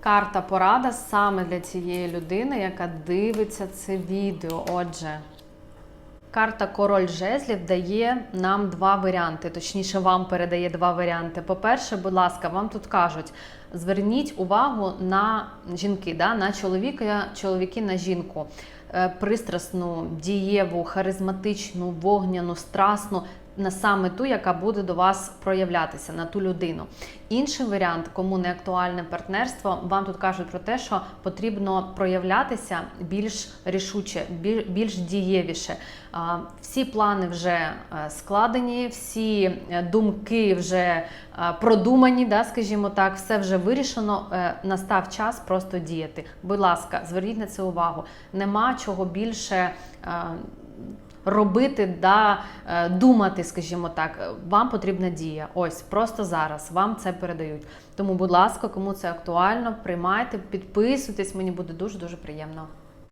Карта порада саме для цієї людини, яка дивиться це відео. Отже, карта Король жезлів дає нам два варіанти, точніше, вам передає два варіанти. По-перше, будь ласка, вам тут кажуть: зверніть увагу на жінки, да? на чоловіка, чоловіки на жінку. Е, Пристрасну, дієву, харизматичну, вогняну, страсну, на саме ту, яка буде до вас проявлятися, на ту людину. Інший варіант, кому не актуальне партнерство, вам тут кажуть про те, що потрібно проявлятися більш рішуче, більш дієвіше. Всі плани вже е, складені, всі е, думки вже продумані, да, скажімо так, все вже вирішено. Настав час просто діяти. Будь ласка, зверніть на це увагу. Нема чого більше. е, робити, да, е, думати, скажімо так, вам потрібна дія. Ось просто зараз вам це передають. Тому, будь ласка, кому це актуально, приймайте, підписуйтесь, мені буде дуже дуже приємно.